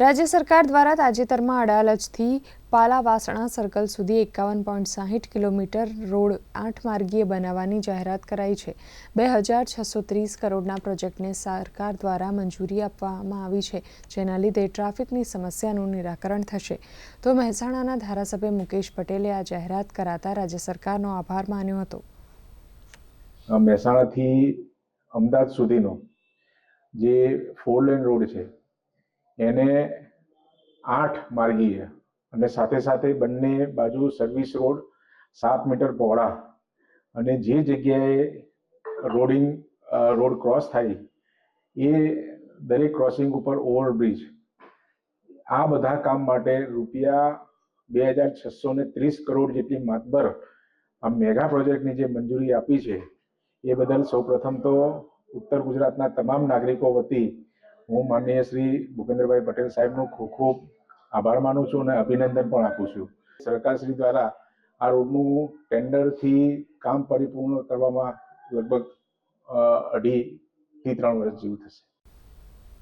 રાજ્ય સરકાર દ્વારા તાજેતરમાં અડાલજથી પાલાવાસણા સર્કલ સુધી એકાવન પોઈન્ટ સાહીઠ કિલોમીટર રોડ આઠ માર્ગીય બનાવવાની જાહેરાત કરાઈ છે. બે હજાર છસો ત્રીસ કરોડના પ્રોજેક્ટને સરકાર દ્વારા મંજૂરી આપવામાં આવી છે, જેના લીધે ટ્રાફિકની સમસ્યાનું નિરાકરણ થશે. તો મહેસાણાના ધારાસભ્ય મુકેશ પટેલે આ જાહેરાત કરાતા રાજ્ય સરકારનો આભાર માન્યો હતો. મહેસાણાથી અમદાવાદ સુધીનો જે ફોર લેન રોડ છે એને આઠ માર્ગીય અને સાથે સાથે બંને બાજુ સર્વિસ રોડ સાત મીટર પહોળા. અને જે જગ્યાએ રોડિંગ રોડ ક્રોસ થાય, એ દરેક ક્રોસિંગ ઉપર ઓવરબ્રિજ આ બધા કામ માટે રૂપિયા બે હજાર છસો ને ત્રીસ કરોડ જેટલી માતબર આ મેગા પ્રોજેક્ટની જે મંજૂરી આપી છે, એ બદલ સૌપ્રથમ તો ઉત્તર ગુજરાતના તમામ નાગરિકો વતી હું માનનીય શ્રી ભૂપેન્દ્રભાઈ પટેલ સાહેબનો ખૂબ ખૂબ આભાર માનું છું અને અભિનંદન પણ આપું છું. સરકારશ્રી દ્વારા આ રોડનું ટેન્ડરથી કામ પરિપૂર્ણ કરવામાં લગભગ અઢી થી ત્રણ વર્ષ જેવું થશે.